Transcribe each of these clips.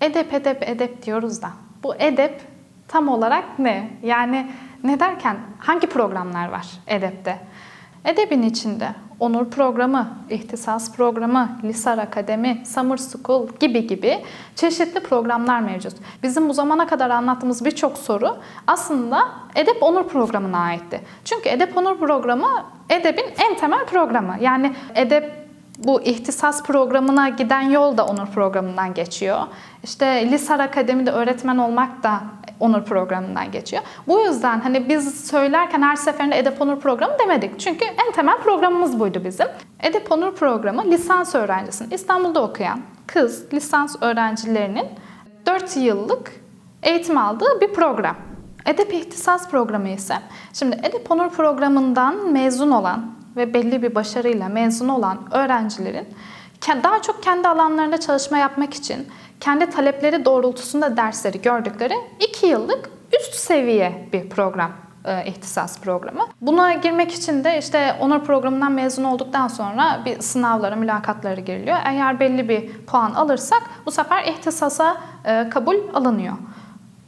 Edep, edep, edep diyoruz da. Bu edep tam olarak ne? Yani ne derken hangi programlar var edepte? Edebin içinde onur programı, ihtisas programı, Lisar Akademi, Summer School gibi gibi çeşitli programlar mevcut. Bizim bu zamana kadar anlattığımız birçok soru aslında Edep Onur programına aitti. Çünkü Edep Onur programı Edebin en temel programı. Yani Edep bu ihtisas programına giden yol da Onur programından geçiyor. İşte Lisar Akademi'de öğretmen olmak da Onur programından geçiyor. Bu yüzden hani biz söylerken her seferinde Edep Onur programı demedik. Çünkü en temel programımız buydu bizim. Edep Onur programı lisans öğrencisinin İstanbul'da okuyan kız lisans öğrencilerinin 4 yıllık eğitim aldığı bir program. Edep İhtisas programı ise şimdi Edep Onur programından mezun olan ve belli bir başarıyla mezun olan öğrencilerin daha çok kendi alanlarında çalışma yapmak için kendi talepleri doğrultusunda dersleri gördükleri 2 yıllık üst seviye bir program e, ihtisas programı. Buna girmek için de işte onur programından mezun olduktan sonra bir sınavlara, mülakatlara giriliyor. Eğer belli bir puan alırsak bu sefer ihtisasa e, kabul alınıyor.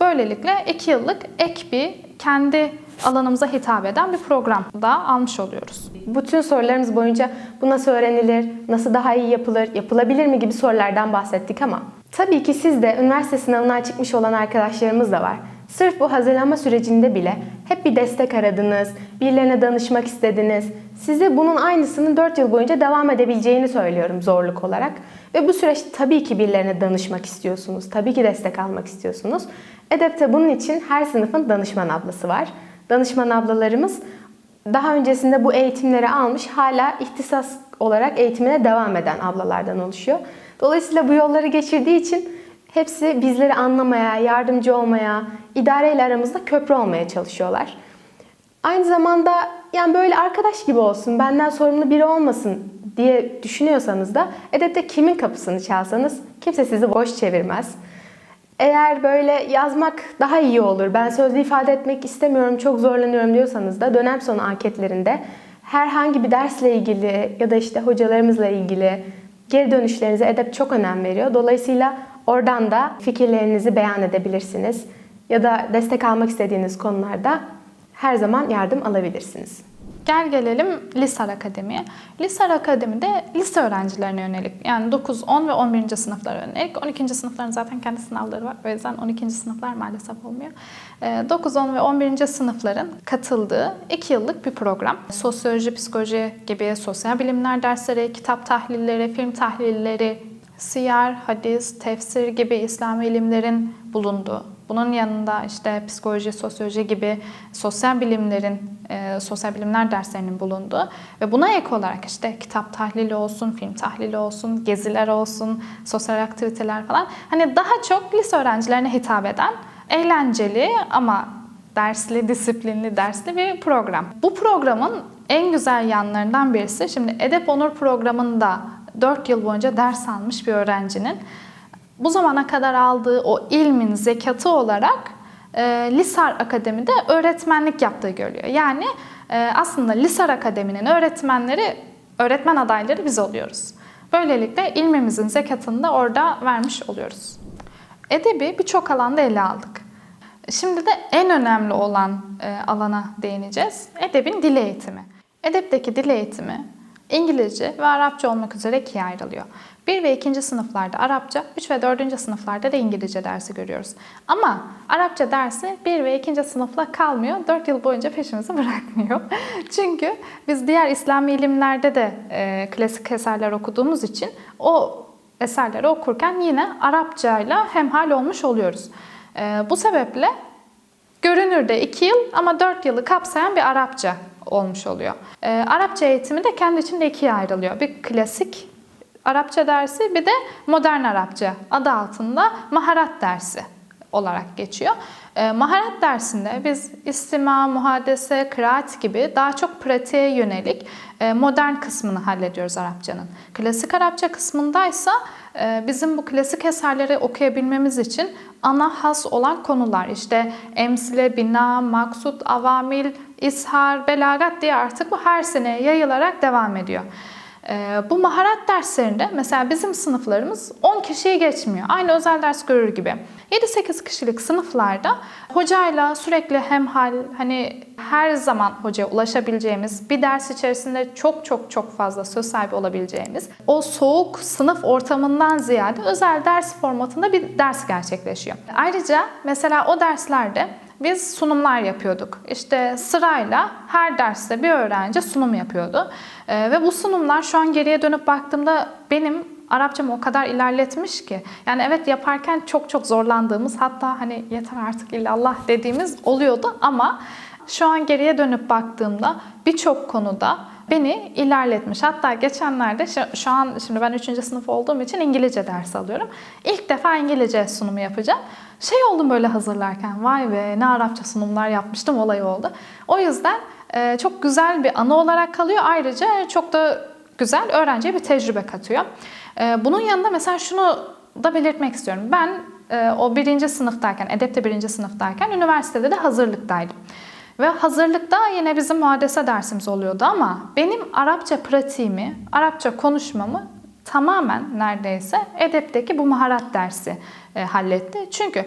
Böylelikle 2 yıllık ek bir kendi alanımıza hitap eden bir program da almış oluyoruz. Bütün sorularımız boyunca bu nasıl öğrenilir, nasıl daha iyi yapılır, yapılabilir mi gibi sorulardan bahsettik ama tabii ki siz de üniversite sınavına çıkmış olan arkadaşlarımız da var. Sırf bu hazırlanma sürecinde bile hep bir destek aradınız, birilerine danışmak istediniz. Size bunun aynısının 4 yıl boyunca devam edebileceğini söylüyorum zorluk olarak. Ve bu süreçte tabii ki birilerine danışmak istiyorsunuz, tabii ki destek almak istiyorsunuz. Edep'te bunun için her sınıfın danışman ablası var. Danışman ablalarımız daha öncesinde bu eğitimleri almış, hala ihtisas olarak eğitimine devam eden ablalardan oluşuyor. Dolayısıyla bu yolları geçirdiği için hepsi bizleri anlamaya, yardımcı olmaya, idareyle aramızda köprü olmaya çalışıyorlar. Aynı zamanda yani böyle arkadaş gibi olsun, benden sorumlu biri olmasın diye düşünüyorsanız da edepte kimin kapısını çalsanız kimse sizi boş çevirmez. Eğer böyle yazmak daha iyi olur, ben sözlü ifade etmek istemiyorum, çok zorlanıyorum diyorsanız da dönem sonu anketlerinde herhangi bir dersle ilgili ya da işte hocalarımızla ilgili geri dönüşlerinize edep çok önem veriyor. Dolayısıyla oradan da fikirlerinizi beyan edebilirsiniz ya da destek almak istediğiniz konularda her zaman yardım alabilirsiniz. Gel gelelim Lisar Akademi'ye. Lisar Akademi'de lise öğrencilerine yönelik yani 9, 10 ve 11. sınıflara yönelik. 12. sınıfların zaten kendi sınavları var. O yüzden 12. sınıflar maalesef olmuyor. 9, 10 ve 11. sınıfların katıldığı 2 yıllık bir program. Sosyoloji, psikoloji gibi sosyal bilimler dersleri, kitap tahlilleri, film tahlilleri, siyer, hadis, tefsir gibi İslam ilimlerin bulunduğu bunun yanında işte psikoloji, sosyoloji gibi sosyal bilimlerin, e, sosyal bilimler derslerinin bulunduğu ve buna ek olarak işte kitap tahlili olsun, film tahlili olsun, geziler olsun, sosyal aktiviteler falan hani daha çok lise öğrencilerine hitap eden eğlenceli ama dersli, disiplinli, dersli bir program. Bu programın en güzel yanlarından birisi şimdi Edep Onur programında 4 yıl boyunca ders almış bir öğrencinin bu zamana kadar aldığı o ilmin zekatı olarak e, Lisar Akademi'de öğretmenlik yaptığı görülüyor. Yani e, aslında Lisar Akademi'nin öğretmenleri, öğretmen adayları biz oluyoruz. Böylelikle ilmimizin zekatını da orada vermiş oluyoruz. Edebi birçok alanda ele aldık. Şimdi de en önemli olan e, alana değineceğiz. Edebin dil eğitimi. Edepteki dil eğitimi İngilizce ve Arapça olmak üzere ikiye ayrılıyor. 1 ve 2. sınıflarda Arapça, 3 ve 4. sınıflarda da İngilizce dersi görüyoruz. Ama Arapça dersi 1 ve 2. sınıfla kalmıyor, 4 yıl boyunca peşimizi bırakmıyor. Çünkü biz diğer İslami ilimlerde de e, klasik eserler okuduğumuz için o eserleri okurken yine Arapçayla hemhal olmuş oluyoruz. E, bu sebeple görünürde 2 yıl ama 4 yılı kapsayan bir Arapça olmuş oluyor. E, Arapça eğitimi de kendi içinde ikiye ayrılıyor. Bir klasik Arapça dersi bir de modern Arapça adı altında maharat dersi olarak geçiyor. E, maharat dersinde biz istima, muhadese, kıraat gibi daha çok pratiğe yönelik e, modern kısmını hallediyoruz Arapçanın. Klasik Arapça kısmındaysa e, bizim bu klasik eserleri okuyabilmemiz için ana has olan konular işte emsile, bina, maksut, avamil, ishar, belagat diye artık bu her sene yayılarak devam ediyor. Ee, bu maharet derslerinde mesela bizim sınıflarımız 10 kişiyi geçmiyor. Aynı özel ders görür gibi. 7-8 kişilik sınıflarda hocayla sürekli hemhal hani her zaman hocaya ulaşabileceğimiz bir ders içerisinde çok çok çok fazla söz sahibi olabileceğimiz o soğuk sınıf ortamından ziyade özel ders formatında bir ders gerçekleşiyor. Ayrıca mesela o derslerde biz sunumlar yapıyorduk. İşte sırayla her derste bir öğrenci sunum yapıyordu. Ee, ve bu sunumlar şu an geriye dönüp baktığımda benim Arapçamı o kadar ilerletmiş ki. Yani evet yaparken çok çok zorlandığımız hatta hani yeter artık illallah dediğimiz oluyordu ama şu an geriye dönüp baktığımda birçok konuda beni ilerletmiş. Hatta geçenlerde şu, an şimdi ben 3. sınıf olduğum için İngilizce ders alıyorum. İlk defa İngilizce sunumu yapacağım. Şey oldum böyle hazırlarken vay be ne Arapça sunumlar yapmıştım olay oldu. O yüzden e, çok güzel bir anı olarak kalıyor. Ayrıca çok da güzel öğrenciye bir tecrübe katıyor. E, bunun yanında mesela şunu da belirtmek istiyorum. Ben e, o birinci sınıftayken, Edep'te birinci sınıftayken üniversitede de hazırlıktaydım. Ve hazırlıkta yine bizim muhadese dersimiz oluyordu ama benim Arapça pratiğimi, Arapça konuşmamı tamamen neredeyse edepteki bu maharet dersi e, halletti. Çünkü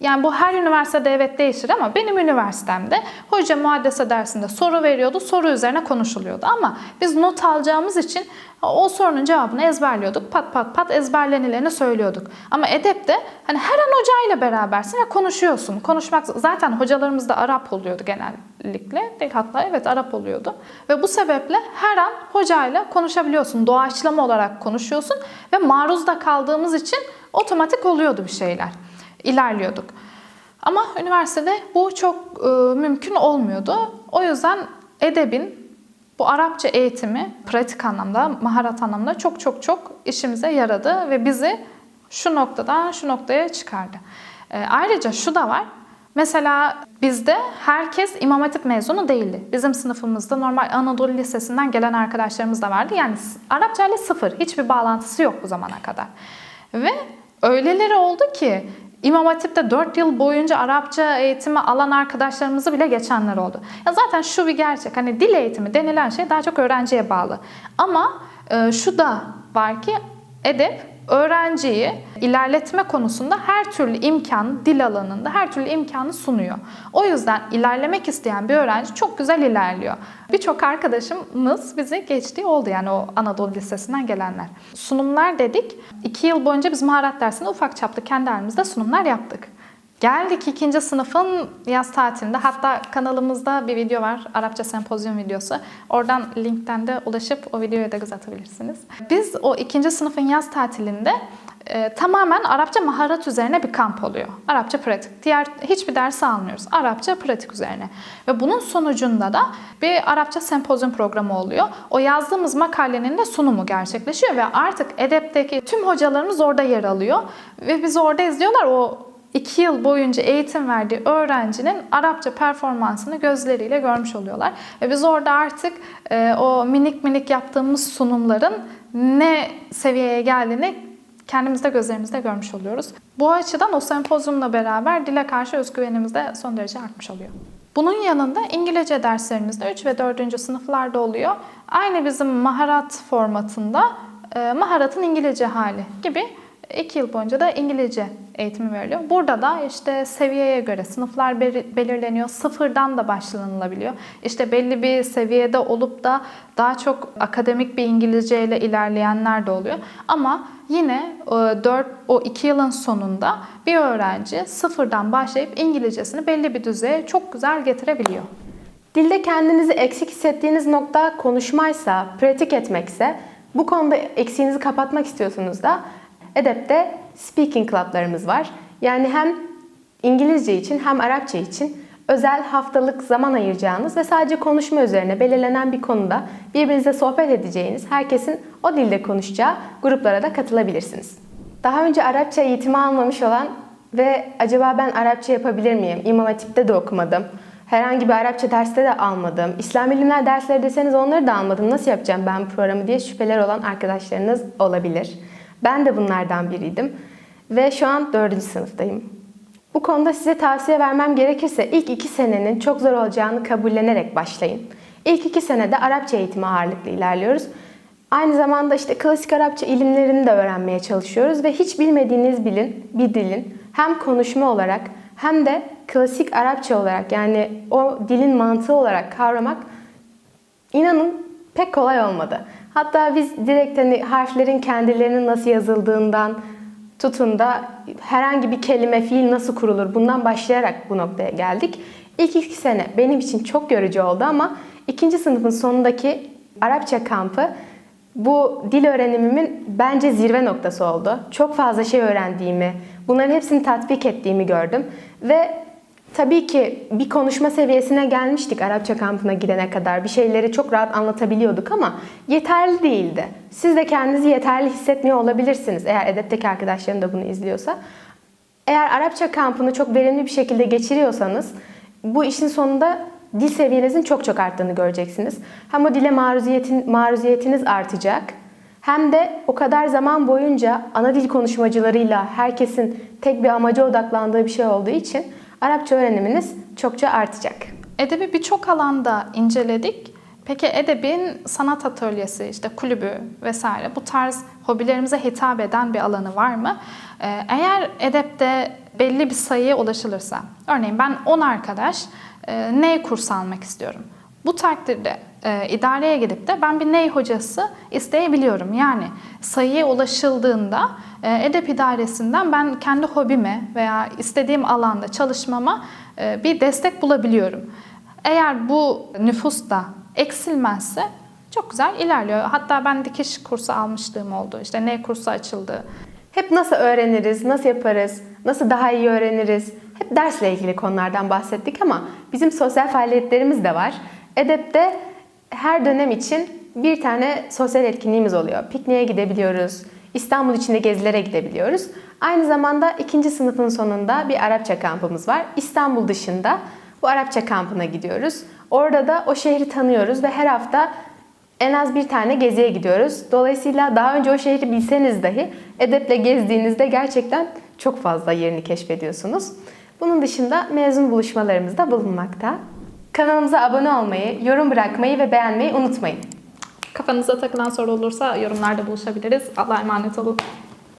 yani bu her üniversitede evet değişir ama benim üniversitemde hoca muhaddese dersinde soru veriyordu, soru üzerine konuşuluyordu. Ama biz not alacağımız için o sorunun cevabını ezberliyorduk. Pat pat pat ezberlenilerini söylüyorduk. Ama edepte hani her an hocayla berabersin ve konuşuyorsun. Konuşmak zaten hocalarımız da Arap oluyordu genellikle. Hatta evet Arap oluyordu. Ve bu sebeple her an hocayla konuşabiliyorsun. Doğaçlama olarak konuşuyorsun ve maruzda kaldığımız için otomatik oluyordu bir şeyler ilerliyorduk. Ama üniversitede bu çok e, mümkün olmuyordu. O yüzden edebin bu Arapça eğitimi pratik anlamda, maharet anlamda çok çok çok işimize yaradı ve bizi şu noktadan şu noktaya çıkardı. E, ayrıca şu da var. Mesela bizde herkes İmam Hatip mezunu değildi. Bizim sınıfımızda normal Anadolu Lisesi'nden gelen arkadaşlarımız da vardı. Yani Arapça ile sıfır. Hiçbir bağlantısı yok bu zamana kadar. Ve öyleleri oldu ki İmam Hatip'te 4 yıl boyunca Arapça eğitimi alan arkadaşlarımızı bile geçenler oldu. Ya zaten şu bir gerçek. Hani dil eğitimi denilen şey daha çok öğrenciye bağlı. Ama e, şu da var ki edep öğrenciyi ilerletme konusunda her türlü imkan, dil alanında her türlü imkanı sunuyor. O yüzden ilerlemek isteyen bir öğrenci çok güzel ilerliyor. Birçok arkadaşımız bizi geçtiği oldu yani o Anadolu Lisesi'nden gelenler. Sunumlar dedik. İki yıl boyunca biz maharet dersinde ufak çaplı kendi halimizde sunumlar yaptık. Geldik ikinci sınıfın yaz tatilinde. Hatta kanalımızda bir video var. Arapça sempozyum videosu. Oradan linkten de ulaşıp o videoya da göz atabilirsiniz. Biz o ikinci sınıfın yaz tatilinde e, tamamen Arapça maharet üzerine bir kamp oluyor. Arapça pratik. Diğer hiçbir ders almıyoruz. Arapça pratik üzerine. Ve bunun sonucunda da bir Arapça sempozyum programı oluyor. O yazdığımız makalenin de sunumu gerçekleşiyor ve artık edepteki tüm hocalarımız orada yer alıyor. Ve bizi orada izliyorlar. O iki yıl boyunca eğitim verdiği öğrencinin Arapça performansını gözleriyle görmüş oluyorlar. Ve biz orada artık e, o minik minik yaptığımız sunumların ne seviyeye geldiğini kendimizde gözlerimizde görmüş oluyoruz. Bu açıdan o sempozyumla beraber dile karşı özgüvenimiz de son derece artmış oluyor. Bunun yanında İngilizce derslerimizde 3 ve 4. sınıflarda oluyor. Aynı bizim maharat formatında e, maharatın İngilizce hali gibi 2 yıl boyunca da İngilizce eğitimi veriliyor. Burada da işte seviyeye göre sınıflar belirleniyor. Sıfırdan da başlanılabiliyor. İşte belli bir seviyede olup da daha çok akademik bir İngilizce ile ilerleyenler de oluyor. Ama yine 4 o 2 yılın sonunda bir öğrenci sıfırdan başlayıp İngilizcesini belli bir düzeye çok güzel getirebiliyor. Dilde kendinizi eksik hissettiğiniz nokta konuşmaysa, pratik etmekse, bu konuda eksiğinizi kapatmak istiyorsunuz da Edep'te speaking club'larımız var. Yani hem İngilizce için hem Arapça için özel haftalık zaman ayıracağınız ve sadece konuşma üzerine belirlenen bir konuda birbirinizle sohbet edeceğiniz, herkesin o dilde konuşacağı gruplara da katılabilirsiniz. Daha önce Arapça eğitimi almamış olan ve acaba ben Arapça yapabilir miyim? İmam Hatip'te de okumadım. Herhangi bir Arapça derste de almadım. İslam bilimler dersleri deseniz onları da almadım. Nasıl yapacağım ben bu programı diye şüpheler olan arkadaşlarınız olabilir. Ben de bunlardan biriydim ve şu an dördüncü sınıftayım. Bu konuda size tavsiye vermem gerekirse ilk iki senenin çok zor olacağını kabullenerek başlayın. İlk iki senede Arapça eğitimi ağırlıklı ilerliyoruz. Aynı zamanda işte klasik Arapça ilimlerini de öğrenmeye çalışıyoruz ve hiç bilmediğiniz bilin, bir dilin hem konuşma olarak hem de klasik Arapça olarak yani o dilin mantığı olarak kavramak İnanın pek kolay olmadı. Hatta biz direkt hani harflerin kendilerinin nasıl yazıldığından tutun da herhangi bir kelime, fiil nasıl kurulur bundan başlayarak bu noktaya geldik. İlk iki sene benim için çok yorucu oldu ama ikinci sınıfın sonundaki Arapça kampı bu dil öğrenimimin bence zirve noktası oldu. Çok fazla şey öğrendiğimi, bunların hepsini tatbik ettiğimi gördüm ve Tabii ki bir konuşma seviyesine gelmiştik Arapça kampına gidene kadar. Bir şeyleri çok rahat anlatabiliyorduk ama yeterli değildi. Siz de kendinizi yeterli hissetmiyor olabilirsiniz eğer edepteki arkadaşlarım da bunu izliyorsa. Eğer Arapça kampını çok verimli bir şekilde geçiriyorsanız bu işin sonunda dil seviyenizin çok çok arttığını göreceksiniz. Hem o dile maruziyetin, maruziyetiniz artacak hem de o kadar zaman boyunca ana dil konuşmacılarıyla herkesin tek bir amaca odaklandığı bir şey olduğu için Arapça öğreniminiz çokça artacak. Edebi birçok alanda inceledik. Peki edebin sanat atölyesi, işte kulübü vesaire bu tarz hobilerimize hitap eden bir alanı var mı? Ee, Eğer edepte belli bir sayıya ulaşılırsa, örneğin ben 10 arkadaş e, ney kursu almak istiyorum. Bu takdirde e, idareye gidip de ben bir ney hocası isteyebiliyorum. Yani sayıya ulaşıldığında e, edep idaresinden ben kendi hobime veya istediğim alanda çalışmama e, bir destek bulabiliyorum. Eğer bu nüfus da eksilmezse çok güzel ilerliyor. Hatta ben dikiş kursu almışlığım oldu. İşte ney kursu açıldı. Hep nasıl öğreniriz, nasıl yaparız, nasıl daha iyi öğreniriz? Hep dersle ilgili konulardan bahsettik ama bizim sosyal faaliyetlerimiz de var. Edep'te her dönem için bir tane sosyal etkinliğimiz oluyor. Pikniğe gidebiliyoruz, İstanbul içinde gezilere gidebiliyoruz. Aynı zamanda ikinci sınıfın sonunda bir Arapça kampımız var. İstanbul dışında bu Arapça kampına gidiyoruz. Orada da o şehri tanıyoruz ve her hafta en az bir tane geziye gidiyoruz. Dolayısıyla daha önce o şehri bilseniz dahi edeple gezdiğinizde gerçekten çok fazla yerini keşfediyorsunuz. Bunun dışında mezun buluşmalarımız da bulunmakta. Kanalımıza abone olmayı, yorum bırakmayı ve beğenmeyi unutmayın. Kafanıza takılan soru olursa yorumlarda buluşabiliriz. Allah'a emanet olun.